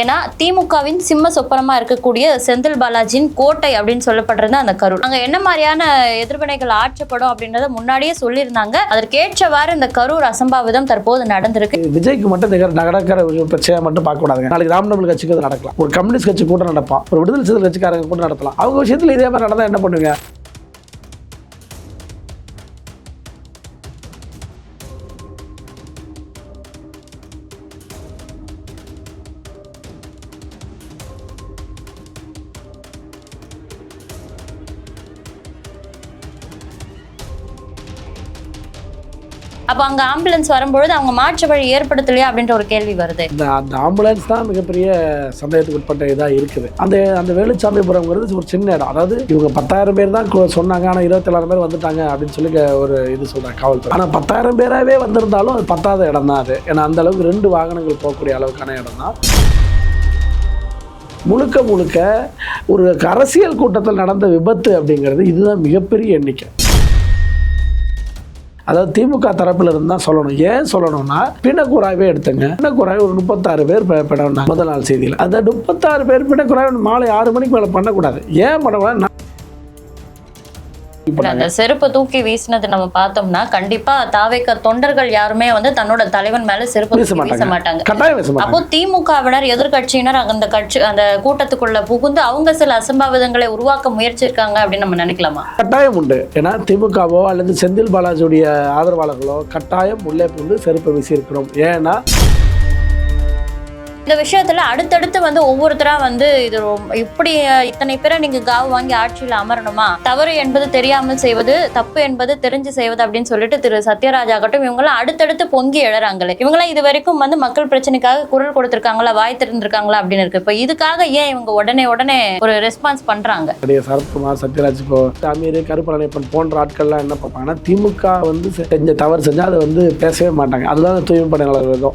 ஏன்னா திமுகவின் சிம்ம சொப்பனமா இருக்கக்கூடிய செந்தில் பாலாஜியின் கோட்டை அப்படின்னு சொல்லப்படுறது அந்த கரூர் அங்க என்ன மாதிரியான எதிர்வினைகள் ஆற்றப்படும் அப்படின்றத முன்னாடியே சொல்லியிருந்தாங்க. அதற்கேற்றவாறு இந்த கரூர் அசம்பாவிதம் தற்போது நடந்திருக்கு. விஜய்க்கு மட்டும் நடக்கிற ஒரு பிரச்சனையை மட்டும் பார்க்க கூடாதுங்க நாளைக்கு ராம்நபல் கட்சிக்கு நடக்கலாம். ஒரு கம்யூனிஸ்ட் கட்சி கூட நடப்பான் ஒரு விடுதலை சிறுத்தை கட்சிக்காரங்க கூட நடத்தலாம். அவங்க விஷயத்துல இதே மாதிரி நடந்தா என்ன பண்ணுவீங்க? அப்ப அங்க ஆம்புலன்ஸ் வரும்பொழுது அவங்க மாற்று வழி ஏற்படுத்தலையா அப்படின்ற ஒரு கேள்வி வருது. இந்த அந்த ஆம்புலன்ஸ் தான் மிகப்பெரிய சந்தேகத்துக்கு உட்பட்ட இதாக இருக்குது. அந்த அந்த வேலுச்சாமிபுரம்ங்கிறது ஒரு சின்ன இடம். அதாவது இவங்க பத்தாயிரம் பேர் தான் சொன்னாங்க. ஆனால் இருபத்தேழாயிரம் பேர் வந்துட்டாங்க அப்படின்னு சொல்லி ஒரு இது சொல்கிறாங்க காவல்துறை. ஆனால் பத்தாயிரம் பேராகவே வந்திருந்தாலும் அது பத்தாத இடம் தான் அது. ஏன்னா அந்த அளவுக்கு ரெண்டு வாகனங்கள் போகக்கூடிய அளவுக்கான இடம் தான் முழுக்க முழுக்க ஒரு அரசியல் கூட்டத்தில் நடந்த விபத்து அப்படிங்கிறது இதுதான் மிகப்பெரிய எண்ணிக்கை. அதாவது திமுக தரப்புல இருந்து தான் சொல்லணும். ஏன் சொல்லணும்னா பிணக்குறாவே எடுத்துங்க. பிணக்குறாய் ஒரு முப்பத்தாறு பேர் ப- முதல் நாள் செய்தியில். அந்த முப்பத்தாறு பேர் பிணக்குறாய் மாலை ஆறு மணிக்கு மேலே பண்ணக்கூடாது. ஏன் பண்ணக்கூடாது? அந்த செருப்பை தூக்கி வீசினது நம்ம பார்த்தோம்னா கண்டிப்பா தாவேக்க தொண்டர்கள் யாருமே வந்து தன்னோட தலைவன் மேல செருப்பு வீச வீச மாட்டாங்க. அப்போ திமுகவினர் எதிர்க்கட்சியினர் அந்த கட்சி அந்த கூட்டத்துக்குள்ள புகுந்து அவங்க சில அசம்பாவிதங்களை உருவாக்க முயற்சிருக்காங்க அப்படின்னு நம்ம நினைக்கலாமா? கட்டாயம் உண்டு. ஏன்னா திமுகவோ அல்லது செந்தில் பாலாஜியுடைய ஆதரவாளர்களோ கட்டாயம் உள்ளே புகுந்து செருப்பை வீசியிருக்கிறோம். ஏன்னா இந்த விஷயத்துல அடுத்தடுத்து வந்து ஒவ்வொருத்தரா வந்து இது இப்படி இத்தனை பேரை நீங்க காவு வாங்கி ஆட்சியில அமரணுமா? தவறு என்பது தெரியாமல் செய்வது தப்பு என்பது தெரிஞ்சு செய்வது அப்படின்னு சொல்லிட்டு திரு சத்யராஜ் ஆகட்டும் இவங்களாம் அடுத்தடுத்து பொங்கி எழறாங்களே. இவங்களாம் இது வரைக்கும் வந்து மக்கள் பிரச்சனைக்காக குரல் கொடுத்திருக்காங்களா வாய் திறந்திருக்காங்களா அப்படின்னு இருக்கு. இப்ப இதுக்காக ஏன் இவங்க உடனே உடனே ஒரு ரெஸ்பான்ஸ் பண்றாங்க? சரத்குமார் சத்யராஜ் இப்போ தமிழ் கருப்பழனியப்பன் போன்ற ஆட்கள்லாம் என்ன பார்ப்பாங்கன்னா திமுக வந்து செஞ்ச தவறு செஞ்சால் அதை வந்து பேசவே மாட்டாங்க. அதுதான் தூய்மை பணியாளர்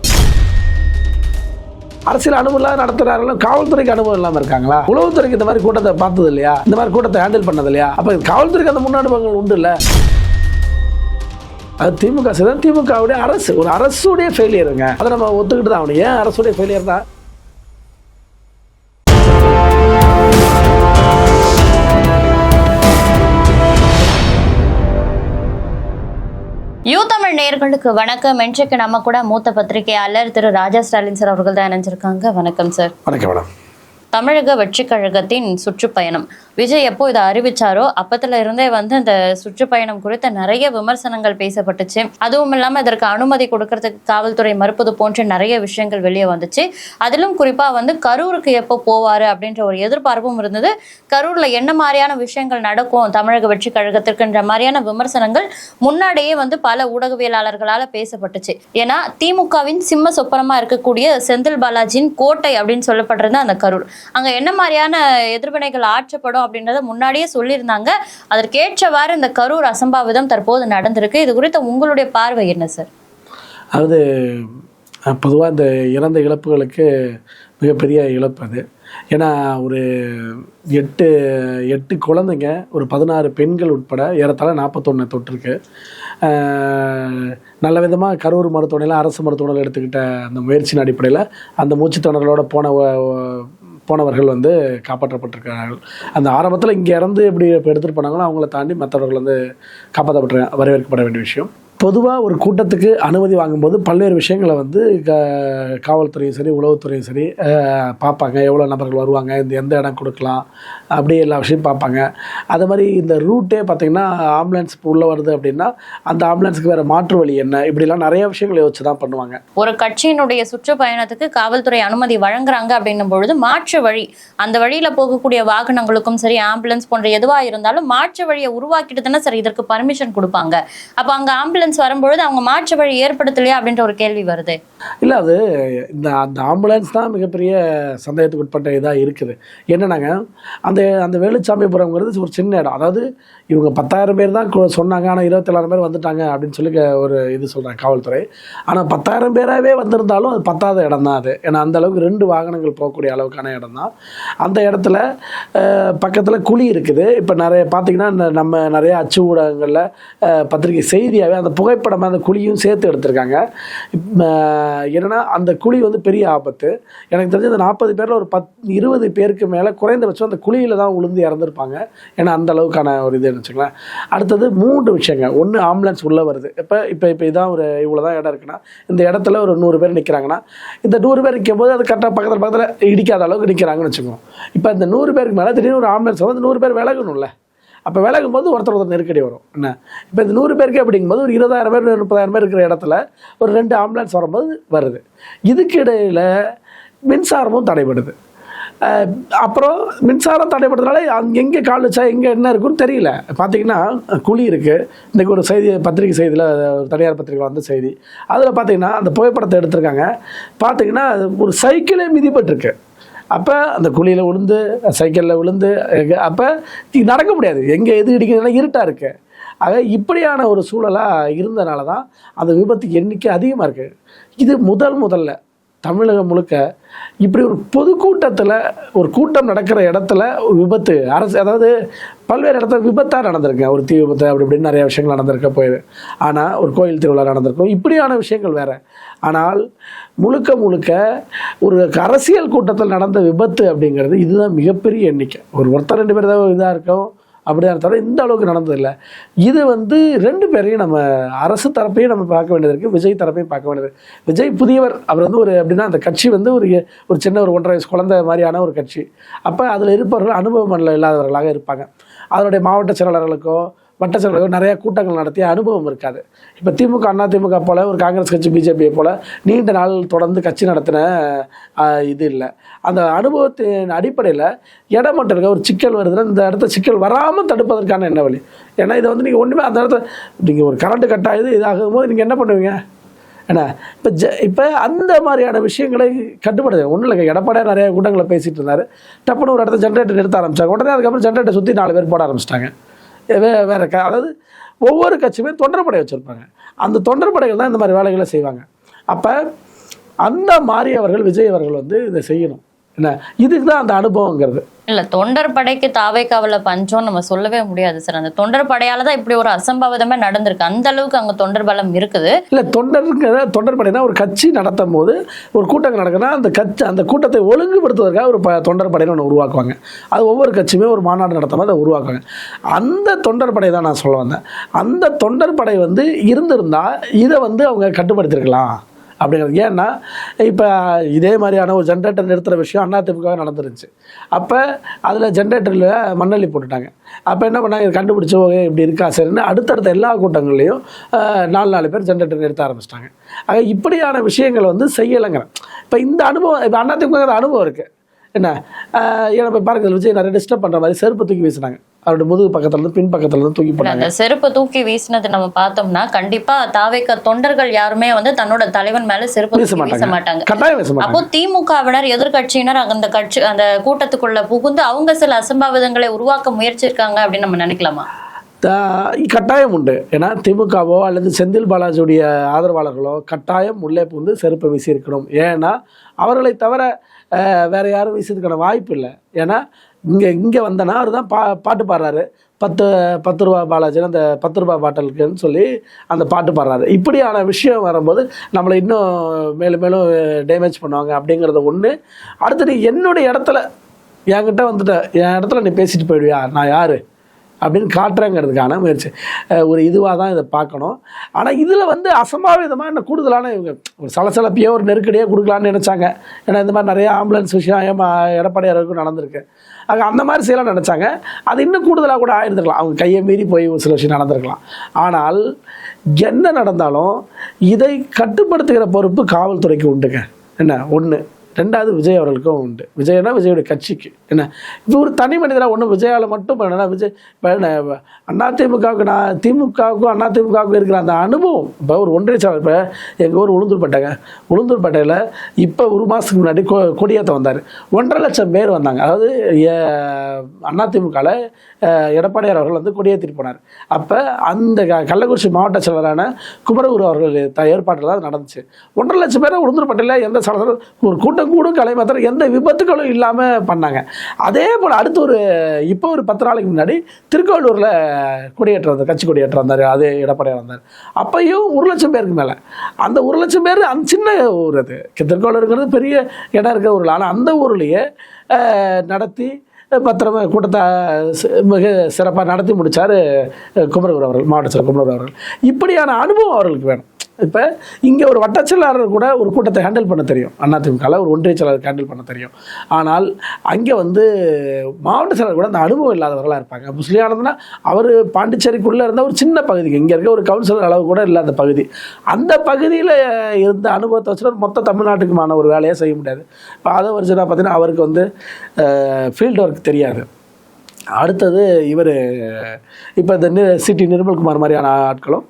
அரசியல் அனுபவம் இல்லாத நடத்துறாங்களும் காவல்துறைக்கு அனுபவம் இல்லாமல் இருக்காங்களா? உளவுத்துறைக்கு இந்த மாதிரி கூட்டத்தை பார்த்தது இல்லையா இந்த மாதிரி கூட்டத்தை ஹேண்டில் பண்ணது இல்லையா அப்போ காவல்துறைக்கு அந்த முன்னனுபவங்கள் உண்டு இல்லை அது திமுக செய்தான் திமுகவுடைய அரசு. ஒரு அரசுடைய ஃபெயிலியருங்க அதை நம்ம ஒத்துக்கிட்டு தான் ஆகணும். ஏன் அரசுடைய ஃபெயிலியர் தான் நேயர்களுக்கு வணக்கம். இன்றைக்கு நம்ம கூட மூத்த பத்திரிகையாளர் திரு ராஜா ஸ்டாலின் சார் அவர்கள் தான் இணைஞ்சிருக்காங்க. வணக்கம் சார். வணக்கம் மேடம். தமிழக வெற்றி கழகத்தின் சுற்றுப்பயணம். விஜய் எப்போ இதை அறிவிச்சாரோ அப்பத்துல இருந்தே வந்து இந்த சுற்றுப்பயணம் குறித்த நிறைய விமர்சனங்கள் பேசப்பட்டுச்சு. அதுவும் இல்லாம இதற்கு அனுமதி கொடுக்கறதுக்கு காவல்துறை மறுப்பது போன்ற நிறைய விஷயங்கள் வெளியே வந்துச்சு. அதிலும் குறிப்பா வந்து கரூருக்கு எப்போ போவாரு அப்படின்ற ஒரு எதிர்பார்ப்பும் இருந்தது. கரூர்ல என்ன மாதிரியான விஷயங்கள் நடக்கும் தமிழக வெற்றி கழகத்திற்குன்ற மாதிரியான விமர்சனங்கள் முன்னாடியே வந்து பல ஊடகவியலாளர்களால பேசப்பட்டுச்சு. ஏன்னா திமுகவின் சிம்ம சொப்பனமா இருக்கக்கூடிய செந்தில் பாலாஜியின் கோட்டை அப்படின்னு சொல்லப்படுறது அந்த கரூர். அங்க என்ன மாதிரியான எதிர்வினைகள் ஆற்றப்படும் அப்படின்றத முன்னாடியே சொல்லியிருந்தாங்க. அதற்கேற்றவாறு இந்த கரூர் அசம்பாவிதம் தற்போது நடந்திருக்கு. இது குறித்த உங்களுடைய பார்வை என்ன சார்? அதாவது பொதுவாக இந்த இறந்த இழப்புகளுக்கு மிகப்பெரிய இழப்பு அது. ஏன்னா ஒரு எட்டு எட்டு குழந்தைங்க ஒரு பதினாறு பெண்கள் உட்பட ஏறத்தாழ நாற்பத்தொன்று தொட்டிருக்கு நல்ல விதமாக கரூர் மருத்துவமனையில் அரசு மருத்துவமனையில் எடுத்துக்கிட்ட அந்த முயற்சியின் அடிப்படையில் அந்த மூச்சுத்திணறலோடு போன போனவர்கள் வந்து காப்பாற்றப்பட்டிருக்கிறார்கள். அந்த ஆரம்பத்தில் இங்கே இறந்து எப்படி இப்போ எடுத்துகிட்டு போனாங்களோ அவங்கள தாண்டி மற்றவர்கள் வந்து காப்பாற்றப்பட்டு வரவேற்கப்பட வேண்டிய விஷயம். பொதுவாக ஒரு கூட்டத்துக்கு அனுமதி வாங்கும்போது பல்வேறு விஷயங்களை வந்து க காவல்துறையும் சரி உளவுத்துறையும் சரி பார்ப்பாங்க. எவ்வளோ நபர்கள் வருவாங்க இந்த எந்த இடம் கொடுக்கலாம் அப்படி எல்லா விஷயம் பார்ப்பாங்க. அது மாதிரி இந்த ரூட்டே பார்த்திங்கன்னா ஆம்புலன்ஸ் உள்ளே வருது அப்படின்னா அந்த ஆம்புலன்ஸுக்கு வேறு மாற்று வழி என்ன? இப்படிலாம் நிறைய விஷயங்களை யோசிச்சு தான் பண்ணுவாங்க. ஒரு கட்சியினுடைய சுற்றுப்பயணத்துக்கு காவல்துறை அனுமதி வழங்குறாங்க அப்படின்னும் பொழுது மாற்று வழி அந்த வழியில் போகக்கூடிய வாகனங்களுக்கும் சரி ஆம்புலன்ஸ் போன்ற எதுவாக இருந்தாலும் மாற்று வழியை உருவாக்கிட்டு தானே சரி இதற்கு பர்மிஷன் கொடுப்பாங்க. அப்போ அங்கே ஆம்புலன்ஸ் வரும்பொழுது அவங்க மாற்று வழி ஏற்படுத்தலையா அப்படின்ற ஒரு கேள்வி வருது. இல்லை அது இந்த அந்த ஆம்புலன்ஸ் தான் மிகப்பெரிய சந்தேகத்துக்கு உட்பட்ட இதாக இருக்குது. என்னென்னாங்க அந்த அந்த வேலுச்சாமிபுரம்ங்கிறது ஒரு சின்ன இடம். அதாவது இவங்க பத்தாயிரம் பேர் தான் சொன்னாங்க ஆனால் இருபத்தேழாயிரம் பேர் வந்துட்டாங்க அப்படின்னு சொல்லி ஒரு இது சொல்கிறாங்க காவல்துறை. ஆனால் பத்தாயிரம் பேராகவே வந்திருந்தாலும் அது பத்தாத இடம் தான் அது. ஏன்னா அந்த அளவுக்கு ரெண்டு வாகனங்கள் போகக்கூடிய அளவுக்கான இடம் தான். அந்த இடத்துல பக்கத்தில் குழி இருக்குது. இப்போ நிறைய பார்த்தீங்கன்னா இந்த நம்ம நிறைய அச்சு ஊடகங்களில் பத்திரிகை செய்தியாகவே அந்த புகைப்படமாக அந்த குழியும் சேர்த்து எடுத்திருக்காங்க. என்னன்னா அந்த குழி வந்து பெரிய ஆபத்து. எனக்கு தெரிஞ்ச அந்த நாற்பது பேரில் ஒரு பத் இருபது பேருக்கு மேலே குறைந்தபட்சம் அந்த குழியில் தான் உளுந்து இறந்துருப்பாங்க. ஏன்னா அந்த அளவுக்கான ஒரு இது வச்சுக்கலாம் அடுத்தது மூன்று விஷயங்க. ஒன்று ஆம்புலன்ஸ் உள்ளே வருது. இப்போ இப்போ இப்போ இதான் ஒரு இவ்வளோ தான் இடம் இருக்குன்னா இந்த இடத்துல ஒரு நூறு பேர் நிற்கிறாங்கன்னா இந்த நூறு பேர் நிற்கும் போது அது கரெக்டாக பக்கத்தில் பக்கத்தில் இடிக்காத அளவுக்கு நிற்கிறாங்கன்னு வச்சுக்கோங்க. இப்போ இந்த நூறு பேருக்கு மேலே திடீர்னு ஒரு ஆம்புலன்ஸ் வந்து நூறு பேர் விலகணும்ல. அப்போ விலகும் போது ஒருத்தர் ஒருத்தர் நெருக்கடி வரும். என்ன? இப்போ இந்த நூறு பேருக்கு அப்படிங்கும்போது ஒரு இருபதாயிரம் பேர் முப்பதாயிரம் பேர் இருக்கிற இடத்துல ஒரு ரெண்டு ஆம்புலன்ஸ் வரும்போது வருது. இதுக்கு இடையில் மின்சாரமும் தடைபடுது. அப்புறம் மின்சாரம் தடைப்படுறதுனால அங்கே எங்கே கால் வச்சா எங்கே என்ன இருக்குன்னு தெரியல. பார்த்தீங்கன்னா குழி இருக்குது இன்றைக்கி ஒரு செய்தி பத்திரிகை செய்தியில் தனியார் பத்திரிகை வந்த செய்தி. அதில் பார்த்தீங்கன்னா அந்த புகைப்படத்தை எடுத்திருக்காங்க. பார்த்தீங்கன்னா அது ஒரு சைக்கிளே மிதிப்பட்டிருக்கு அப்போ அந்த குழியில் விழுந்து சைக்கிளில் விழுந்து அப்போ நடக்க முடியாது. எங்கே எது இடிக்கிறதுனா இருட்டாக இருக்கு. ஆக இப்படியான ஒரு சூழலாக இருந்தனால தான் அந்த விபத்து எண்ணிக்கை அதிகமாக இருக்குது இது முதல் முதல்ல. தமிழகம் முழுக்க இப்படி ஒரு பொதுக்கூட்டத்தில் ஒரு கூட்டம் நடக்கிற இடத்துல ஒரு விபத்து அரசு அதாவது பல்வேறு இடத்துல விபத்தாக நடந்திருக்கு. ஒரு தீ விபத்து அப்படி இப்படின்னு நிறைய விஷயங்கள் நடந்திருக்க போயிரு ஆனால் ஒரு கோயில் திருவிழா நடந்திருக்கும். இப்படியான விஷயங்கள் வேறு. ஆனால் முழுக்க முழுக்க ஒரு அரசியல் கூட்டத்தில் நடந்த விபத்து அப்படிங்கிறது இதுதான் மிகப்பெரிய எண்ணிக்கை. ஒரு ஒருத்தர் ரெண்டு பேர் தான் இதாக இருக்கும். அப்படிதான் தவிர இந்த அளவுக்கு நடந்ததில்லை. இது வந்து ரெண்டு பேரையும் நம்ம அரசு தரப்பையும் நம்ம பார்க்க வேண்டியது இருக்குது விஜய் தரப்பையும் பார்க்க வேண்டியது விஜய் புதியவர் அவர் வந்து ஒரு எப்படின்னா அந்த கட்சி வந்து ஒரு ஒரு சின்ன ஒரு ஒன்றரை வயசு குழந்தை மாதிரியான ஒரு கட்சி. அப்போ அதில் இருப்பவர்கள் அனுபவம் இல்லாதவர்களாக இருப்பாங்க. அதனுடைய மாவட்ட செயலாளர்களுக்கோ வட்ட நிறையா நிறைய கூட்டங்கள் நடத்திய அனுபவம் இருக்காது. இப்போ திமுக அண்ணா திமுக போல ஒரு காங்கிரஸ் கட்சி பிஜேபியை போல் நீண்ட நாள் தொடர்ந்து கட்சி நடத்தின இது இல்லை. அந்த அனுபவத்தின் அடிப்படையில் இடம் மட்டும் இருக்க ஒரு சிக்கல் வருதுன்னா இந்த இடத்த சிக்கல் வராமல் தடுப்பதற்கான என்ன வழி? ஏன்னா இதை வந்து நீங்கள் ஒன்றுமே அந்த இடத்த நீங்கள் ஒரு கரண்ட் கட் ஆகுது இதாகும் போது நீங்கள் என்ன பண்ணுவீங்க? என்ன? இப்போ ஜ இப்போ அந்த மாதிரியான விஷயங்களை கட்டுப்படுது ஒன்றும் இல்லைங்க எடப்பாடியாக நிறைய கூட்டங்களை பேசிகிட்டு இருந்தார். டப்புன்னு ஒரு இடத்த ஜென்ரேட்டர் நிறுத்த ஆரம்பித்தாங்க உடனே அதுக்கப்புறம் ஜென்ரேட்டர் சுற்றி நாலு பேர் போட ஆரம்பிச்சிட்டாங்க. வே வேறு க அதாவது ஒவ்வொரு கட்சியுமே தொண்டர்படை வச்சுருப்பாங்க. அந்த தொண்டர்படைகள் தான் இந்த மாதிரி வேலைகளை செய்வாங்க. அப்போ அந்த மாதிரி அவர்கள் விஜய் அவர்கள் வந்து இதை செய்யணும். என்ன? இதுக்கு தான் அந்த அனுபவங்கிறது. இல்ல தொண்டர் படைக்கு தாவேக்காவில பஞ்சம் நம்ம சொல்லவே முடியாது சார் அந்த தொண்டர் படையால தான் இப்படி ஒரு அசம்பாவிதமே நடந்திருக்கு. அந்த அளவுக்கு அங்க தொண்டர் பலம் இருக்குது. இல்லை தொண்டருங்கிற தொண்டர் படையினா ஒரு கட்சி நடத்தும் போது ஒரு கூட்டங்கள் நடக்குதுன்னா அந்த கட்சி அந்த கூட்டத்தை ஒழுங்குபடுத்துவதற்காக ஒரு ப தொண்டர் படைன்னு ஒன்று உருவாக்குவாங்க. அது ஒவ்வொரு கட்சியுமே ஒரு மாநாடு நடத்தும் அதை உருவாக்குவாங்க. அந்த தொண்டர் படை தான் நான் சொல்ல வந்தேன். அந்த தொண்டர் படை வந்து இருந்திருந்தா இதை வந்து அவங்க கட்டுப்படுத்திருக்கலாம். அப்படிங்கிறது ஏன்னா இப்போ இதே மாதிரியான ஒரு ஜென்ரேட்டர் நிறுத்துகிற விஷயம் அதிமுக நடந்துருந்துச்சு அப்போ அதில் ஜென்ரேட்டரில் மண்ணள்ளி போட்டுட்டாங்க. அப்போ என்ன பண்ணாங்க? இது கண்டுபிடிச்சி ஓகே இப்படி இருக்கா? சரின்னு அடுத்தடுத்த எல்லா கூட்டங்கள்லையும் நாலு நாலு பேர் ஜென்ரேட்டர் நிறுத்த ஆரம்பிச்சிட்டாங்க. ஆக இப்படியான விஷயங்கள் வந்து செய்யலைங்கிறேன் இப்போ இந்த அனுபவம் இப்போ அதிமுக அந்த அனுபவம் இருக்குது என்ன? இப்போ பாருங்க இதுல விஜய் நிறைய டிஸ்டர்ப் பண்ணுற மாதிரி செருப்பு தூக்கி வீசினாங்க. அவருடைய முதுகு பக்கத்துல இருந்து பின் பக்கத்துல இருந்து தூக்கி போட்டாங்க. அந்த செருப்பு தூக்கி வீசினது நம்ம பார்த்தோம்னா கண்டிப்பா தாவேக்க தொண்டர்கள் யாருமே வந்து தன்னோட தலைவன் மேல செருப்பு வீச மாட்டாங்க. அப்போ திமுகவினர் எதிர்க்கட்சியினர் அந்த கட்சி அந்த கூட்டத்துக்குள்ள புகுந்து அவங்க சில அசம்பாவிதங்களை உருவாக்க முயற்சிருக்காங்க அப்படின்னு நம்ம நினைக்கலாமா? கட்டாயம் உண்டு. ஏன்னா திமுகவோ அல்லது செந்தில் பாலாஜியுடைய ஆதரவாளர்களோ கட்டாயம் உள்ளே புகுந்து செருப்பை வீசியிருக்கணும். ஏன்னா அவர்களை தவிர வேற யாரும் வீசுறதுக்கான வாய்ப்பு இல்லை. ஏன்னா இங்கே இங்கே வந்தனா அவர் தான் பா பாட்டு பாடுறாரு. பத்து பத்து ரூபா பாலாஜின்னு அந்த பத்து ரூபா பாட்டலுக்குன்னு சொல்லி அந்த பாட்டு பாடுறாரு. இப்படியான விஷயம் வரும்போது நம்மளை இன்னும் மேலும் மேலும் டேமேஜ் பண்ணுவாங்க அப்படிங்கிறது ஒன்று அடுத்து நீ என்னுடைய இடத்துல என்கிட்ட வந்துட்ட என் இடத்துல நீ பேசிட்டு போயிடுவியா? நான் யாரு? அப்படின்னு காட்டுறேங்கிறதுக்கான முயற்சி. ஒரு இதுவாக தான் இதை பார்க்கணும். ஆனால் இதில் வந்து அசம்பாவிதமாக இன்னும் கூடுதலான இவங்க ஒரு சலசலப்பையோ ஒரு நெருக்கடியோ கொடுக்கலான்னு நினச்சாங்க. ஏன்னா இந்த மாதிரி நிறைய ஆம்புலன்ஸ் விஷயம் ஏமா எடப்பாடியாருக்கும் நடந்திருக்கு. ஆக அந்த மாதிரி செய்யலாம் நினச்சாங்க. அது இன்னும் கூடுதலாக கூட ஆயிருந்துருக்கலாம். அவங்க கையை மீறி போய் ஒரு சில விஷயம் நடந்திருக்கலாம். ஆனால் என்ன நடந்தாலும் இதை கட்டுப்படுத்துகிற பொறுப்பு காவல்துறைக்கு உண்டுங்க. என்ன? ஒன்று ரெண்டாவது விஜய் அவர்களுக்கும் உண்டு. விஜய்னா விஜயோட கட்சிக்கு. என்ன? இது ஒரு தனி மனிதராக ஒன்றும் விஜயால் மட்டும் பண்ணா விஜய் இப்போ அண்ணா திமுகவுக்கு நான் திமுகவுக்கும் அண்ணா திமுகவுக்கும் இருக்கிற அந்த அனுபவம். இப்போ ஒரு ஒன்றிய செயலர் இப்போ எங்கள் ஊர் உளுந்தூர்பேட்டைங்க உளுந்தூர்பட்டையில் இப்போ ஒரு மாதத்துக்கு முன்னாடி கொ கொடியேற்ற வந்தார். ஒன்றரை லட்சம் பேர் வந்தாங்க. அதாவது அண்ணா திமுகவில் எடப்பாடியார் அவர்கள் வந்து கொடியேற்றிட்டு போனார். அப்போ அந்த க- கள்ளக்குறிச்சி மாவட்ட செயலரான குமரகுரு அவர்கள் த ஏற்பாட்டில் தான் நடந்துச்சு. ஒன்றரை லட்சம் பேரை உளுந்தூர்பேட்டையில் எந்த சலசல ஒரு கூட்டம் கூடும் கலைமாத்திரம் எந்த விபத்துகளும் இல்லாமல் பண்ணாங்க. அதே போல் அடுத்து ஒரு இப்போ ஒரு பத்து நாளைக்கு முன்னாடி திருக்கோவிலூரில் கொடியேற்றம் வந்தார் கட்சி கொடியேற்றம் வந்தார் அதே எடப்பாடியார் வந்தார் அப்பையும் ஒரு லட்சம் பேருக்கு மேலே. அந்த ஒரு லட்சம் பேர் அந்த சின்ன ஊர் அது. திருக்கோவிலூருங்கிறது பெரிய இடம் இருக்கிற ஊரில். ஆனால் அந்த ஊர்லேயே நடத்தி பத்திரமா கூட்டத்தை மிக சிறப்பாக நடத்தி முடித்தார் குமரகுரு அவர்கள் மாவட்ட செயலர் குமரகுரு அவர்கள். இப்படியான அனுபவம் அவர்களுக்கு வேணும். இப்போ இங்கே ஒரு வட்டச்செயலாளர் கூட ஒரு கூட்டத்தை ஹேண்டில் பண்ண தெரியும். அதிமுகவில் ஒரு ஒன்றிய செயலாளருக்கு ஹேண்டில் பண்ண தெரியும். ஆனால் அங்கே வந்து மாவட்ட செயலர் கூட அந்த அனுபவம் இல்லாதவர்களாக இருப்பாங்க. முஸ்லியானதுன்னா அவர் பாண்டிச்சேரிக்குள்ளே இருந்த ஒரு சின்ன பகுதிக்கு இங்கே இருக்க ஒரு கவுன்சிலர் அளவு கூட இல்லாத பகுதி. அந்த பகுதியில் இருந்த அனுபவத்தை வச்சுட்டு மொத்த தமிழ்நாட்டுக்குமான ஒரு வேலையை செய்ய முடியாது. இப்போ அதை வருஷம் பார்த்தீங்கன்னா அவருக்கு வந்து ஃபீல்டு ஒர்க் தெரியாது. அடுத்தது இவர் இப்போ இந்த நி சிட்டி நிர்மல்குமார் மாதிரியான ஆட்களும்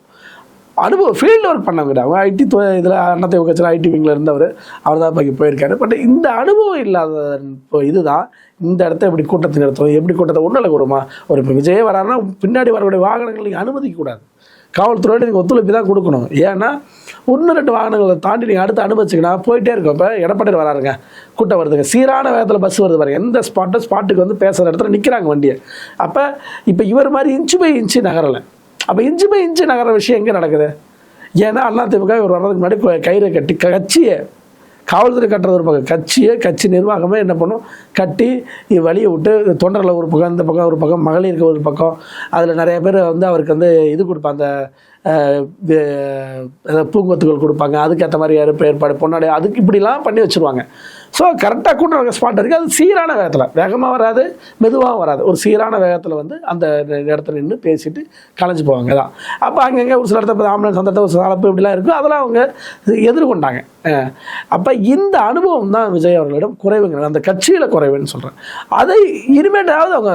அனுபவம் ஃபீல்டு ஒர்க் பண்ணவங்க அவங்க ஐடி இதில் அண்ணத்தை கட்சியில் ஐடி விங்கில் இருந்தவர். அவர் தான் இப்போ போயிருக்காரு. பட் இந்த அனுபவம் இல்லாத இப்போ இதுதான். இந்த இடத்த எப்படி கூட்டத்தை நிறுத்தும் எப்படி கூட்டத்தை ஒன்றில் கூடுமா ஒரு இப்போ விஜயே வராருன்னா பின்னாடி வரக்கூடிய வாகனங்கள் நீங்கள் அனுமதிக்கக்கூடாது. காவல்துறையோட நீங்கள் ஒத்துழைப்பு தான் கொடுக்கணும். ஏன்னா ஒன்று ரெண்டு வாகனங்களை தாண்டி நீங்கள் அடுத்து அனுபவிச்சிங்கன்னா போயிட்டே இருக்கும். இப்போ எடப்பாடி வராருங்க. கூட்டம் வருதுங்க. சீரான வேகத்தில் பஸ் வருது பாருங்க. எந்த ஸ்பாட்டு ஸ்பாட்டுக்கு வந்து பேசுகிற இடத்துல நிற்கிறாங்க வண்டியை. அப்போ இப்போ இவர் மாதிரி இன்ச்சு பை இன்ச்சு நகரலை. அப்போ இன்ச்சு பை இன்ச்சு நகர விஷயம் எங்கே நடக்குது? ஏன்னா அதிமுக இவர் வர்றதுக்கு முன்னாடி கயிறை கட்டி கட்சியை காவல்துறை கட்டுறது ஒரு பக்கம். கட்சியை கட்சி நிர்வாகமே என்ன பண்ணும்? கட்டி வழியை விட்டு தொண்டரில் ஒரு பக்கம் இந்த பக்கம் ஒரு பக்கம் மகளிருக்கு ஒரு பக்கம். அதில் நிறைய பேர் வந்து அவருக்கு வந்து இது கொடுப்பாங்க. அந்த பூங்கொத்துகள் கொடுப்பாங்க. அதுக்கேற்ற மாதிரி ஏற்பாடு பொன்னாடி அதுக்கு இப்படிலாம் பண்ணி வச்சுருவாங்க. ஸோ கரெக்டாக கூட நடக்க ஸ்பாட் இருக்குது அது சீரான வேகத்தில். வேகமாக வராது மெதுவாக வராது. ஒரு சீரான வேகத்தில் வந்து அந்த இடத்துல நின்று பேசிட்டு கலைஞ்சு போவாங்க. தான் அப்போ அங்கங்கே ஒரு சில இடத்துல ஆம்புலன்ஸ் அந்த இடத்துல ஒரு சலப்பு இப்படிலாம் இருக்கும் அதெல்லாம் அவங்க எதிர்கொண்டாங்க. அப்போ இந்த அனுபவம் தான் விஜய் அவர்களிடம் குறைவுங்க அந்த கட்சியில் குறைவுன்னு சொல்கிறேன் அதை இனிமேட்டாவது அவங்க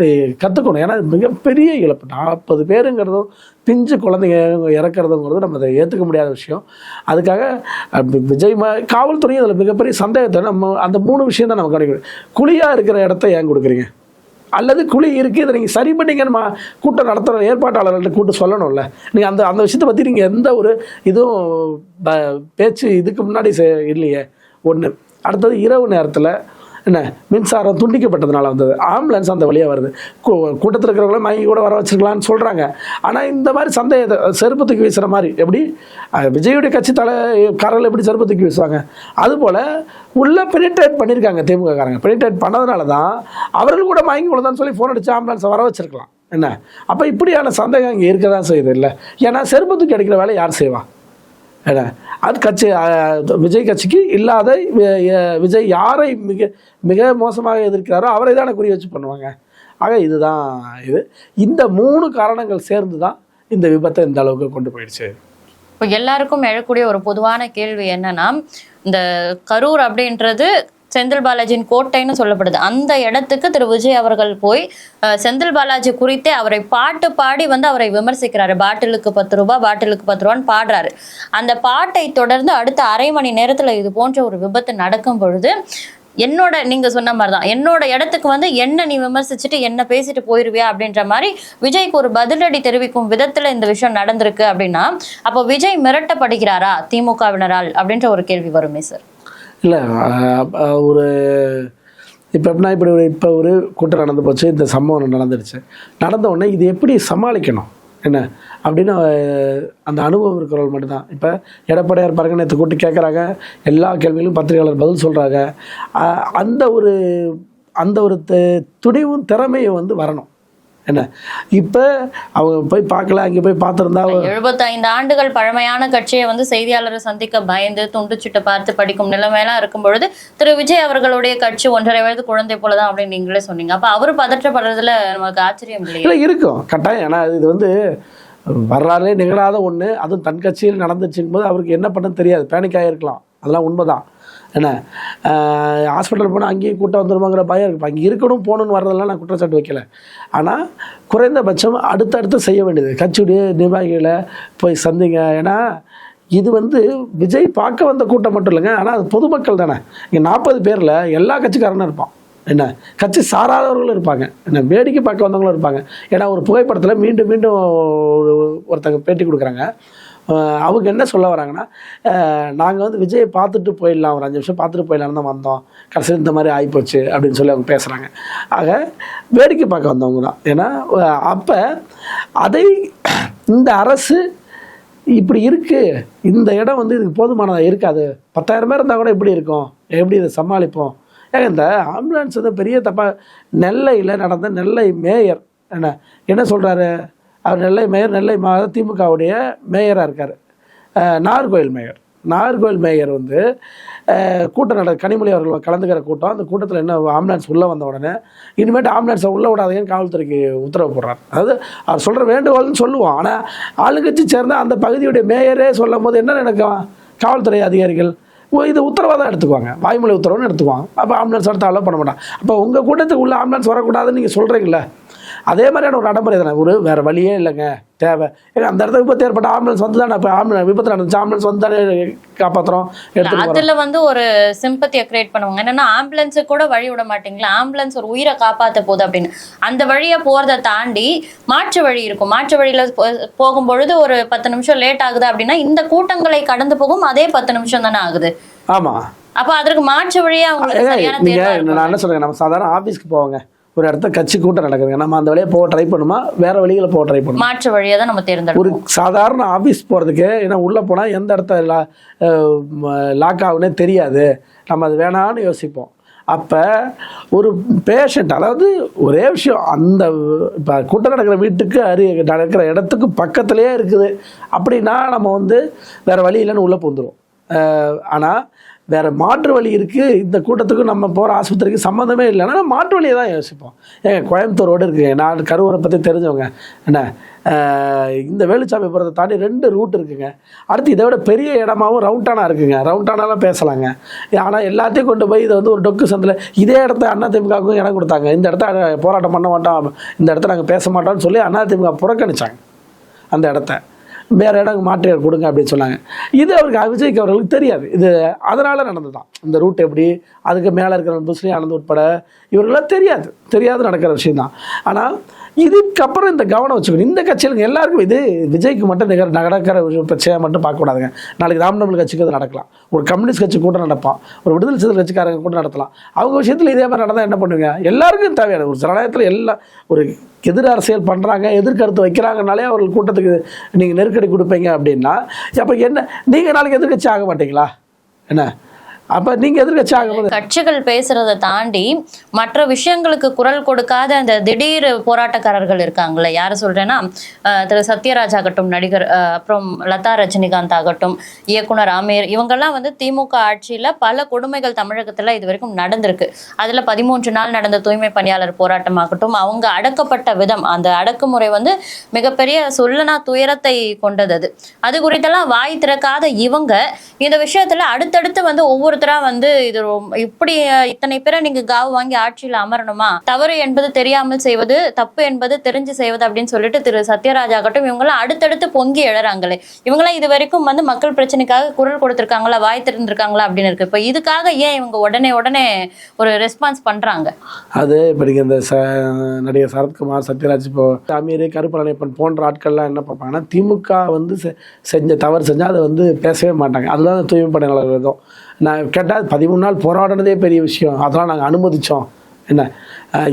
கற்றுக்கணும் ஏன்னா மிகப்பெரிய இழப்பு. நாற்பது பேருங்கிறதும் பிஞ்சு குழந்தைங்க இறக்குறதுங்கிறது நம்ம அதை ஏற்றுக்க முடியாத விஷயம். அதுக்காக விஜய் காவல்துறையும் அதில் மிகப்பெரிய சந்தேகத்தை நம்ம அந்த மூணு விஷயம் தான் நம்ம கிடைக்கணும் குழியாக இருக்கிற இடத்த ஏன் கொடுக்குறீங்க? அல்லது குழி இருக்குது இதை நீங்கள் சரி பண்ணீங்கன்னு மா- கூட்டம் நடத்துகிற ஏற்பாட்டாளர்கள்ட்ட கூட்டு சொல்லணும்ல? நீங்கள் அந்த அந்த விஷயத்தை பற்றி நீங்கள் எந்த ஒரு இதுவும் ப- பேச்சு இதுக்கு முன்னாடி செ- இல்லையே. ஒன்று அடுத்தது இரவு நேரத்தில் என்ன மின்சாரம் துண்டிக்கப்பட்டதுனால வந்தது. ஆம்புலன்ஸ் அந்த வழியாக வருது. கூட்டத்தில் இருக்கிறவங்கள மயங்கி கூட வர வச்சிருக்கலாம்னு சொல்கிறாங்க ஆனால் இந்த மாதிரி சந்தேகத்தை செருப்பு தூக்கி வீசுகிற மாதிரி எப்படி? விஜயுடைய கட்சி தலை காரர்கள் எப்படி செருப்பு தூக்கி வீசுவாங்க? அதுபோல் உள்ளே பெனிட்ரேட் பண்ணியிருக்காங்க திமுக காரங்க பெனிட்ரேட் பண்ணதுனால தான் அவர்கள் கூட மயங்கி விழுதான்னு சொல்லி ஃபோன் அடித்து ஆம்புலன்ஸை வர வச்சிருக்கலாம். என்ன? அப்போ இப்படியான சந்தேகம் இங்கே இருக்க தான் செய்யுது இல்லை? ஏன்னா செருப்பு தூக்கி அடிக்கிற வேலை யார் செய்வா? அது கட்சி விஜய் கட்சிக்கு இல்லாத விஜய் யாரை மிக மிக மோசமாக எதிர்க்கிறாரோ அவரை தானே குறி வச்சு பண்ணுவாங்க. ஆக இதுதான் இது. இந்த மூணு காரணங்கள் சேர்ந்து தான் இந்த விபத்தை இந்த அளவுக்கு கொண்டு போயிடுச்சு. இப்போ எல்லாருக்கும் எழக்கூடிய ஒரு பொதுவான கேள்வி என்னன்னா இந்த கரூர் அப்படின்றது செந்தில் பாலாஜியின் கோட்டைன்னு சொல்லப்படுது. அந்த இடத்துக்கு திரு. விஜய் அவர்கள் போய் செந்தில் பாலாஜி குறித்தே அவரை பாட்டு பாடி வந்து அவரை விமர்சிக்கிறாரு. பாட்டிலுக்கு பத்து ரூபாய் பாட்டிலுக்கு பத்து ரூபான்னு பாடுறாரு. அந்த பாட்டை தொடர்ந்து அடுத்த அரை மணி நேரத்துல இது போன்ற ஒரு விபத்து நடக்கும் பொழுது என்னோட நீங்க சொன்ன மாதிரி தான் என்னோட இடத்துக்கு வந்து என்ன நீ விமர்சிச்சுட்டு என்ன பேசிட்டு போயிருவியா அப்படின்ற மாதிரி விஜய்க்கு ஒரு பதிலடி தெரிவிக்கும் விதத்துல இந்த விஷயம் நடந்திருக்கு அப்படின்னா அப்போ விஜய் மிரட்டப்படுகிறாரா திமுகவினரால் அப்படின்ற ஒரு கேள்வி வருமே சார். இல்லை ஒரு இப்போ எப்படின்னா இப்படி ஒரு இப்போ ஒரு கூட்டம் நடந்து போச்சு இந்த சம்பவம் நடந்துடுச்சு. நடந்த உடனே இது எப்படி சமாளிக்கணும்? என்ன? அப்படின்னு அந்த அனுபவம் இருக்கிறவங்க மட்டும்தான். இப்போ எடப்பாடியார் பாருங்க நேற்று கூட்டு கேட்குறாங்க எல்லா கேள்விகளும் பத்திரிகையாளர் பதில் சொல்கிறாங்க அந்த ஒரு அந்த ஒரு துணிவும் திறமையும் வந்து வரணும். என்ன? இப்போ அவங்க போய் பார்க்கல அங்கே போய் பார்த்துருந்தா எழுபத்தைந்து ஆண்டுகள் பழமையான கட்சியை வந்து செய்தியாளரை சந்திக்க பயந்து துண்டுச்சிட்டு பார்த்து படிக்கும் நிலைமையெல்லாம் இருக்கும் பொழுது திரு. விஜய் அவர்களுடைய கட்சி ஒன்றரை வயது குழந்தை போலதான் அப்படின்னு நீங்களே சொன்னீங்க. அப்ப அவர் பதற்றப்படுறதுல நமக்கு ஆச்சரியம் இல்லை இருக்கும். கட்டாயம். ஏன்னா இது வந்து வரலாறுலே நிகழாத ஒன்று அதுவும் தன் கட்சியில் நடந்துச்சுங்கும் போது அவருக்கு என்ன பண்ண தெரியாது. பேனிக் ஆகிருக்கலாம் அதெல்லாம் உண்மைதான். என்ன? ஹாஸ்பிட்டல் போனால் அங்கேயும் கூட்டம் வந்துருமாங்கிற பயம் இருக்கு. அங்கே இருக்கணும் போகணுன்னு வர்றதெல்லாம் நான் குற்றச்சாட்டு வைக்கல. ஆனால் குறைந்தபட்சம் அடுத்தடுத்து செய்ய வேண்டியது. கட்சியுடைய நிர்வாகிகளை போய் சந்திங்க. ஏன்னா இது வந்து விஜய் பார்க்க வந்த கூட்டம் மட்டும் இல்லைங்க. ஆனால் அது பொதுமக்கள் தானே. இங்கே நாற்பது பேரில் எல்லா கட்சிக்காரனும் இருப்பான். என்ன? கட்சி சாராதவர்களும் இருப்பாங்க. என்ன? வேடிக்கை பார்க்க வந்தவங்களும் இருப்பாங்க. ஏன்னா ஒரு புகைப்படத்தில் மீண்டும் மீண்டும் ஒருத்தங்க பேட்டி கொடுக்குறாங்க. அவங்க என்ன சொல்ல வராங்கன்னா நாங்கள் வந்து விஜய் பார்த்துட்டு போயிடலாம் ஒரு அஞ்சு நிமிஷம் பார்த்துட்டு போயிடலாம்னு தான் வந்தோம். கடைசியில் இந்த மாதிரி ஆகிப்போச்சு அப்படின்னு சொல்லி அவங்க பேசுகிறாங்க ஆக வேடிக்கை பார்க்க வந்தவங்க தான். ஏன்னா அப்போ அதை இந்த அரசு இப்படி இருக்குது இந்த இடம் வந்து இதுக்கு போதுமானதாக இருக்காது. பத்தாயிரம் பேர் இருந்தால் கூட எப்படி இருக்கும்? எப்படி இதை சமாளிப்போம்? ஏங்க இந்த ஆம்புலன்ஸ் வந்து பெரிய தப்பாக நெல்லையில் நடந்த நெல்லை மேயர் என்ன என்ன சொல்கிறாரு அவர் நெல்லை மேயர் நெல்லை மாவட்ட திமுகவுடைய மேயராக இருக்கார். நாகர்கோயில் மேயர். நாகர்கோவில் மேயர் வந்து கூட்டம் நட கனிமொழி அவர்கள் கலந்துக்கிற கூட்டம். அந்த கூட்டத்தில் என்ன ஆம்புலன்ஸ் உள்ளே வந்த உடனே இனிமேட்டு ஆம்புலன்ஸை உள்ளே விடாதீங்கன்னு காவல்துறைக்கு உத்தரவு போடுறார். அதாவது அவர் சொல்கிற வேண்டுகோள்னு சொல்லுவோம். ஆனால் ஆளுங்கட்சி சேர்ந்த அந்த பகுதியுடைய மேயரே சொல்லும் போது என்ன நினைக்கும்? காவல்துறை அதிகாரிகள் ஓ, இது தான் எடுத்துக்குவாங்க. வாய்மொழி உத்தரவுன்னு எடுத்துக்குவாங்க. அப்போ ஆம்புலன்ஸ் எடுத்து அலோவ் பண்ண மாட்டாங்க அப்போ உங்கள் கூட்டத்துக்கு உள்ள ஆம்புலன்ஸ் வரக்கூடாதுன்னு நீங்கள் சொல்கிறீங்களே அதே மாதிரியான ஒரு நடைமுறை தானே? ஒரு வேறு வழியே இல்லைங்க. தேவை. ஏன்னா அந்த இடத்துல விபத்து ஏற்பட்ட ஆம்புலன்ஸ் வந்து தானே? இப்போ ஆம்புலன்ஸ் விபத்து நடந்துச்சு. ஆம்புலன்ஸ் வந்து தானே காப்பாற்றுறோம் அதுல வந்து ஒரு சிம்பத்தியை கிரியேட் பண்ணுவாங்க. என்னன்னா ஆம்புலன்ஸுக்கு கூட வழி விட மாட்டீங்களா? ஆம்புலன்ஸ் ஒரு உயிரை காப்பாத்த போகுது அப்படின்னு. அந்த வழியை போறதை தாண்டி மாற்று வழி இருக்கும். மாற்று வழியில போகும்பொழுது ஒரு பத்து நிமிஷம் லேட் ஆகுது அப்படின்னா இந்த கூட்டங்களை கடந்து போகும் அதே பத்து நிமிஷம் தானே ஆகுது. ஆமாம் அப்ப அதற்கு மாற்று வழியா அவங்களுக்கு சரியான தேர்வா நீங்கள் இருக்கும். நான் என்ன சொல்கிறேன் நம்ம சாதாரண ஆஃபீஸ்க்கு போவாங்க. ஒரு இடத்த கட்சி கூட்டம் நடக்குதுங்க. நம்ம அந்த வழியாக போக ட்ரை பண்ணுமா? வேறு வழிகளை போக ட்ரை பண்ணுமா? மாற்று வழியை தான் நம்ம ஒரு தேர்ந்தெடுப்போம் சாதாரண ஆஃபீஸ் போகிறதுக்கு ஏன்னா உள்ளே போனால் எந்த இடத்த லா லாக் ஆகுனே தெரியாது. நம்ம அது வேணான்னு யோசிப்போம். அப்போ ஒரு பேஷண்ட் அதாவது ஒரே விஷயம் அந்த இப்போ கூட்டம் நடக்கிற வீட்டுக்கு அரு நடக்கிற இடத்துக்கு பக்கத்துலேயே இருக்குது. அப்படின்னா நம்ம வந்து வேறு வழி இல்லைன்னு உள்ளே பூந்துருவோம் ஆனால் வேறு மாற்று வழி இருக்குது இந்த கூட்டத்துக்கும் நம்ம போகிற ஆஸ்பத்திரிக்கு சம்மந்தமே இல்லைன்னா மாற்று வழியை தான் யோசிப்போம். ஏங்க கோயம்புத்தூர் ரோடு இருக்குங்க நான் கருவூரை பற்றி தெரிஞ்சவங்க. என்ன? இந்த வேலுச்சாமி புறத்தை தாண்டி ரெண்டு ரூட் இருக்குங்க. அடுத்து இதை விட பெரிய இடமாவும் ரவுண்டானா இருக்குங்க. ரவுண்டானாலாம் பேசலாங்க. ஆனால் எல்லாத்தையும் கொண்டு போய் இதை வந்து ஒரு டொக்கு சந்தில் இதே இடத்த அதிமுகவுக்கும் இடம் கொடுத்தாங்க. இந்த இடத்த போராட்டம் பண்ண மாட்டோம். இந்த இடத்த நாங்கள் பேச மாட்டோம்னு சொல்லி அதிமுக புறக்கணிச்சாங்க. அந்த இடத்த. வேறு இடம் மாற்றி கொடுங்க அப்படின்னு சொன்னாங்க. இது அவருக்கு விஜய்க்கு அவர்களுக்கு தெரியாது. இது அதனால் நடந்தது தான் இந்த ரூட் எப்படி அதுக்கு மேலே இருக்கிற முஸ்லீம் ஆனந்த் உட்பட இவர்களாம் தெரியாது. தெரியாது நடக்கிற விஷயம் தான் ஆனால் இதுக்கப்புறம் இந்த கவனம் வச்சுக்கணும். இந்த கட்சியில் எல்லாருக்கும் இது விஜய்க்கு மட்டும் நிகர நடக்கிற பிரச்சனையாக மட்டும் பார்க்கக்கூடாதுங்க. நாளைக்கு ராம்நமல் கட்சிக்கு அது நடக்கலாம். ஒரு கம்யூனிஸ்ட் கட்சி கூட்டம் நடப்பான். ஒரு விடுதலை சிறுத்தை கட்சிக்காரங்க கூட நடத்தலாம். அவங்க விஷயத்தில் இதே மாதிரி நடந்தால் என்ன பண்ணுவீங்க? எல்லாருக்கும் தேவையான ஒரு ஜனநாயகத்தில் எல்லா ஒரு எதிர் அரசியல் பண்ணுறாங்க எதிர்கருத்து வைக்கிறாங்கனாலே அவர்கள் கூட்டத்துக்கு நீங்கள் நெருக்கடி கொடுப்பீங்க அப்படின்னா அப்போ என்ன? நீங்கள் நாளைக்கு எதிர்க்கட்சி ஆக மாட்டீங்களா? என்ன? அப்போ நீங்கள் எதிர்க்கட்சி கட்சிகள் பேசுறதை தாண்டி மற்ற விஷயங்களுக்கு குரல் கொடுக்காத அந்த திடீர் போராட்டக்காரர்கள் இருக்காங்கல்ல. யாரை சொல்றேன்னா திரு சத்யராஜ் ஆகட்டும் நடிகர் அப்புறம் லதா ரஜினிகாந்த் ஆகட்டும் இயக்குனர் ஆமீர் இவங்கெல்லாம் வந்து திமுக ஆட்சியில பல கொடுமைகள் தமிழகத்துல இது வரைக்கும் நடந்திருக்கு. அதுல பதிமூன்று நாள் நடந்த தூய்மை பணியாளர் போராட்டம் ஆகட்டும் அவங்க அடக்கப்பட்ட விதம் அந்த அடக்குமுறை வந்து மிகப்பெரிய சொல்லனா துயரத்தை கொண்டது அது. அது குறித்தெல்லாம் வாய் திறக்காத இவங்க இந்த விஷயத்துல அடுத்தடுத்து வந்து ஒவ்வொரு ஒவ்வொருத்தரா வந்து இது இப்படி இத்தனை பேரை நீங்க காவு வாங்கி ஆட்சியில் அமரணுமா? தவறு என்பது தெரியாமல் செய்வது தப்பு என்பது தெரிஞ்சு செய்வது அப்படின்னு சொல்லிட்டு திரு சத்யராஜ் ஆகட்டும் இவங்கெல்லாம் அடுத்தடுத்து பொங்கி எழறாங்களே. இவங்கெல்லாம் இது வரைக்கும் வந்து மக்கள் பிரச்சனைக்காக குரல் கொடுத்துருக்காங்களா வாய் திறந்திருக்காங்களா அப்படின்னு இருக்கு. இப்போ இதுக்காக ஏன் இவங்க உடனே உடனே ஒரு ரெஸ்பான்ஸ் பண்றாங்க? அது இப்போ நீங்கள் இந்த ச நடிகர் சரத்குமார் சத்யராஜ் இப்போ அமீர் கருப்பழனியப்பன் போன்ற ஆட்கள்லாம் என்ன பார்ப்பாங்கன்னா திமுக வந்து செ- செஞ்ச தவறு செஞ்சால் அதை வந்து பேசவே மாட்டாங்க. அதுதான் தூய்மைப்படங்கள் தூய்மை பணியாளர் விதம் நான் கேட்டால் பதிமூணு நாள் போராடினதே பெரிய விஷயம். அதெல்லாம் நாங்கள் அனுமதித்தோம் என்ன?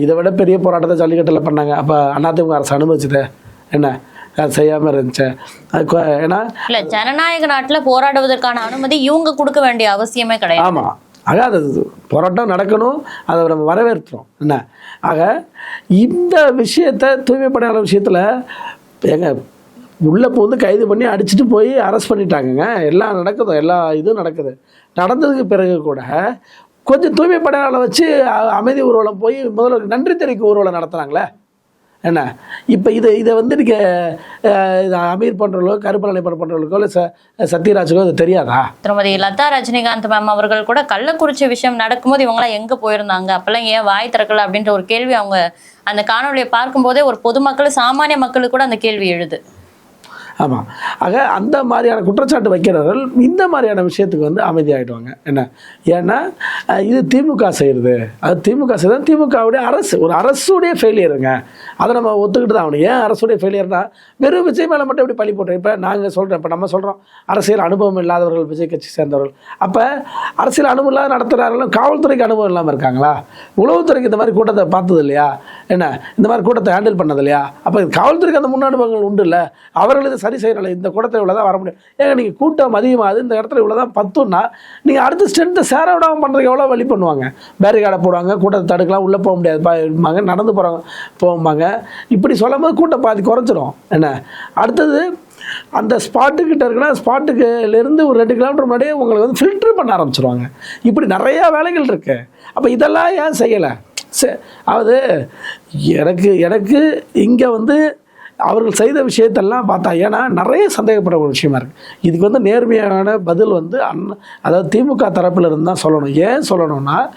இதை விட பெரிய போராட்டத்தை ஜல்லிக்கட்டில் பண்ணாங்க. அப்போ அதிமுக அரசு அனுமதிச்சதே. என்ன? செய்யாமல் இருந்துச்சு. ஏன்னா இல்ல ஜனநாயக நாட்டுல போராடுவதற்கான அனுமதி இவங்க கொடுக்க வேண்டிய அவசியமே கிடையாது. ஆமாம் ஆக அது போராட்டம் நடக்கணும். அதை நம்ம வரவேற்கிறோம். என்ன? ஆக இந்த விஷயத்தை தூய்மை பணியாளர் விஷயத்தில் எங்க உள்ளே வந்து கைது பண்ணி அடிச்சுட்டு போய் அரெஸ்ட் பண்ணிட்டாங்கங்க. எல்லாம் நடக்குது. எல்லா இதுவும் நடக்குது. நடந்ததுக்கு பிறகு கூட கொஞ்சம் தூய்மை வச்சு அமைதி ஊர்வலம் போய் முதல்வர் நன்றி தெரிவிக்கும் ஊர்வலம் நடத்துகிறாங்களே என்ன? இப்போ இதை இதை வந்து நீங்கள் அமீர் பண்ணுறவங்களோ கருப்பலனை பண்ணுறவங்களுக்கோ இல்லை ச சத்யராஜுக்கோ அது தெரியாதா? திருமதி லதா ரஜினிகாந்த் மேம் அவர்கள் கூட கள்ளக்குறிச்சி விஷயம் நடக்கும்போது இவங்களாம் எங்கே போயிருந்தாங்க? அப்போல்லாம் ஏன் வாய் திறக்கல அப்படின்ற ஒரு கேள்வி அவங்க அந்த காணொலியை பார்க்கும்போதே ஒரு பொதுமக்கள் சாமானிய மக்களுக்கு கூட அந்த கேள்வி எழுது. ஆமாம் ஆக அந்த மாதிரியான குற்றச்சாட்டு வைக்கிறவர்கள் இந்த மாதிரியான விஷயத்துக்கு வந்து அமைதியாகிடுவாங்க என்ன? ஏன்னா இது திமுக செய்கிறது அது திமுக செய்கிறது திமுகவுடைய அரசு. ஒரு அரசுடைய ஃபெயிலியருங்க அதை நம்ம ஒத்துக்கிட்டு தான் ஆகணும். ஏன் அரசுடைய ஃபெயிலியர்னா வெறும் விஜய் மேலே மட்டும் எப்படி பழி போட்டோம் இப்போ நாங்கள் சொல்கிறோம் இப்போ நம்ம சொல்கிறோம் அரசியல் அனுபவம் இல்லாதவர்கள் விஜய் கட்சி சேர்ந்தவர்கள். அப்போ அரசியல் அனுபவம் இல்லாத நடத்துகிறார்களும் காவல்துறைக்கு அனுபவம் இல்லாமல் இருக்காங்களா? உளவுத்துறைக்கு இந்த மாதிரி கூட்டத்தை பார்த்தது இல்லையா? என்ன? இந்த மாதிரி கூட்டத்தை ஹேண்டில் பண்ணது இல்லையா? அப்போ காவல்துறைக்கு அந்த முன் அனுபவங்கள் உண்டு இல்லை அவர்கள் இதை சரி செய்யறல இந்த கூட்டத்தை இவ்வளோ தான் வர முடியும். ஏங்க நீங்கள் கூட்டம் அதிகமாகுது இந்த இடத்துல இவ்வளோ தான் பத்துன்னா நீங்கள் அடுத்த ஸ்ட்ரென்த்தை சேர விடாமல் பண்ணுறதுக்கு எவ்வளோ வழி பண்ணுவாங்க? பேரிகார்டை போடுவாங்க கூட்டத்தை தடுக்கலாம் உள்ளே போக முடியாது பாங்க நடந்து போகிறாங்க போகும்பாங்க இப்படி சொல்லும் போது கூட்டம் பாதி குறைஞ்சிரும். என்ன? அடுத்தது அந்த ஸ்பாட்டுக்கிட்ட இருக்கிற ஸ்பாட்டுக்குலேருந்து ஒரு ரெண்டு கிலோமீட்டர் முன்னாடியே உங்களுக்கு வந்து ஃபில்ட்ரு பண்ண ஆரம்பிச்சிருவாங்க. இப்படி நிறையா வேலைகள் இருக்குது அப்போ இதெல்லாம் ஏன் செய்யலை? சே அதாவது எனக்கு எனக்கு இங்கே வந்து அவர்கள் செய்த விஷயத்தெல்லாம் பார்த்தா ஏன்னா நிறைய சந்தேகப்பட ஒரு விஷயமா இருக்குது இதுக்கு வந்து நேர்மையான பதில் வந்து அண்ணா அதாவது திமுக தரப்பில் இருந்து தான் சொல்லணும். ஏன் சொல்லணும்னா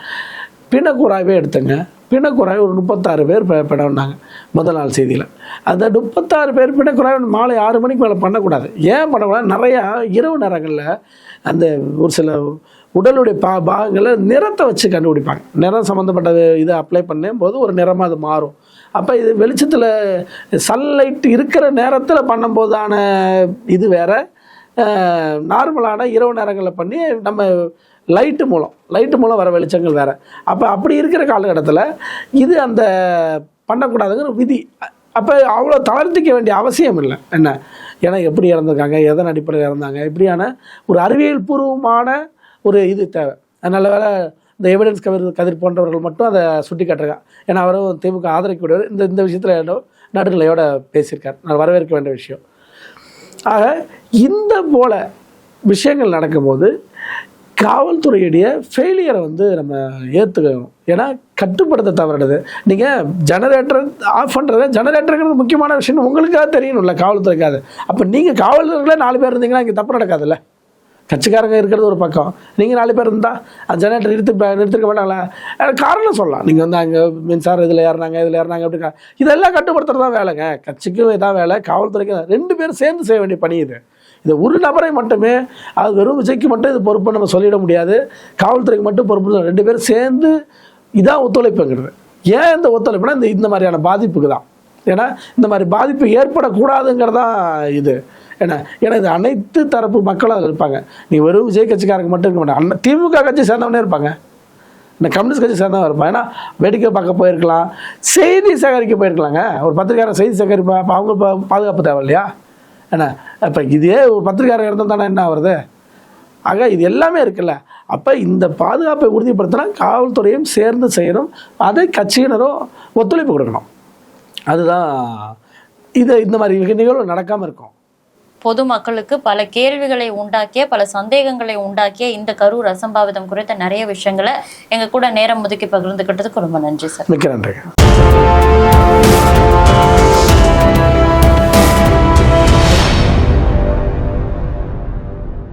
பிணக்குறாவே எடுத்துங்க. பிணக்குறாய் ஒரு முப்பத்தாறு பேர் ப- முதல் நாள் செய்தியில். அந்த முப்பத்தாறு பேர் பிணக்குறாய் மாலை ஆறு மணிக்கு மேலே பண்ணக்கூடாது. ஏன் பண்ணக்கூடாது? நிறையா இரவு நேரங்களில் அந்த ஒரு சில உடலுடைய பா பாகங்களை நிறத்தை வச்சு கண்டுபிடிப்பாங்க. நிறம் சம்மந்தப்பட்ட இதை அப்ளை பண்ணும் போது ஒரு நிறமாக அது மாறும். அப்போ இது வெளிச்சத்தில் சன்லைட் இருக்கிற நேரத்தில் பண்ணும்போதான இது வேற. நார்மலான இரவு நேரங்களில் பண்ணி நம்ம லைட்டு மூலம் லைட்டு மூலம் வர வெளிச்சங்கள் வேறு. அப்போ அப்படி இருக்கிற காலகட்டத்தில் இது அந்த பண்ணக்கூடாதுங்கிற விதி. அப்போ அவ்வளோ தளர்த்திக்க வேண்டிய அவசியம் இல்லை. என்ன? ஏன்னா எப்படி இறந்துருக்காங்க? எதன் அடிப்படையில் இறந்தாங்க? இப்படியான ஒரு அறிவியல் பூர்வமான ஒரு இது தேவை. நல்ல வேலை இந்த எவிடன்ஸ் கவிர் கதிர் போன்றவர்கள் மட்டும் அதை சுட்டி காட்டுறாங்க ஏன்னா அவரும் திமுக ஆதரிக்கக்கூடியவர். இந்த இந்த விஷயத்தில் நடுநிலையோட பேசியிருக்கார். நான் வரவேற்க வேண்டிய விஷயம். ஆக இந்த போல விஷயங்கள் நடக்கும்போது காவல்துறையுடைய ஃபெயிலியரை வந்து நம்ம ஏற்றுக்கணும் ஏன்னா கட்டுப்படுத்த தவறிடுது நீங்கள் ஜெனரேட்டர் ஆஃப் பண்ணுறது ஜெனரேட்டருங்கிறது முக்கியமான விஷயம் உங்களுக்காக தெரியணும்ல காவல்துறைக்காது அப்போ நீங்கள் காவல்துறையில் நாலு பேர் இருந்தீங்கன்னா இங்கே தப்பு நடக்காதுல்ல? கட்சிக்காரங்க இருக்கிறது ஒரு பக்கம். நீங்கள் நாலு பேர் இருந்தால் அந்த ஜெனரேட்டர் நிறுத்தி நிறுத்திருக்க மாட்டாங்களா? காரணம் சொல்லலாம். நீங்கள் வந்து அங்கே மின்சாரம் இதில் ஏறினாங்க இதில் ஏறினாங்க அப்படி இதெல்லாம் கட்டுப்படுத்துறது தான் வேலைங்க. கட்சிக்கும் இதான் வேலை காவல்துறைக்கும் ரெண்டு பேரும் சேர்ந்து செய்ய வேண்டிய பணி இது. இந்த ஒரு நபரை மட்டுமே அது வெறும் விஜய்க்கு மட்டும் இது பொறுப்பு நம்ம சொல்லிட முடியாது. காவல்துறைக்கு மட்டும் பொறுப்பு இல்லை. ரெண்டு பேரும் சேர்ந்து இதான் ஒத்துழைப்புங்கிறது. ஏன் இந்த ஒத்துழைப்புனா இந்த இந்த மாதிரியான பாதிப்புக்கு தான். ஏன்னா இந்த மாதிரி பாதிப்பு ஏற்படக்கூடாதுங்கிறதான் இது. ஏன்னா ஏன்னா இது அனைத்து தரப்பு மக்களும் அதில் இருப்பாங்க. நீ வெறும் விஜய் கட்சிக்காரங்க மட்டும் இருக்க மாட்டாங்க அண்ணா திமுக கட்சி சேர்ந்தவனே இருப்பாங்க. இந்த கம்யூனிஸ்ட் கட்சி சேர்ந்தவன் இருப்பான். ஏன்னா வேடிக்கை பார்க்க போயிருக்கலாம். செய்தி சேகரிக்க போயிருக்கலாங்க. ஒரு பத்திரிக்காரன் செய்தி சேகரிப்பா அப்போ அவங்க பாதுகாப்பு தேவை இல்லையா? என்ன? இப்போ இதே ஒரு பத்திரிக்காரன் இருந்தால் தானே என்ன வருது ஆக இது எல்லாமே இருக்குல்ல. அப்போ இந்த பாதுகாப்பை உறுதிப்படுத்தினா காவல்துறையும் சேர்ந்து செய்யணும். அதை கட்சியினரும் ஒத்துழைப்பு கொடுக்கணும். அதுதான் இது இந்த மாதிரி நிகழ்வு நடக்காமல் இருக்கும். பொதுமக்களுக்கு பல கேள்விகளை உண்டாக்கிய பல சந்தேகங்களை உண்டாக்கிய இந்த கரூர் அசம்பாவிதம் குறித்த நிறைய விஷயங்களை எங்க கூட நேரம் ஒதுக்கி பகிர்ந்துக்கிட்டதுக்கு ரொம்ப நன்றி சார். மிக்க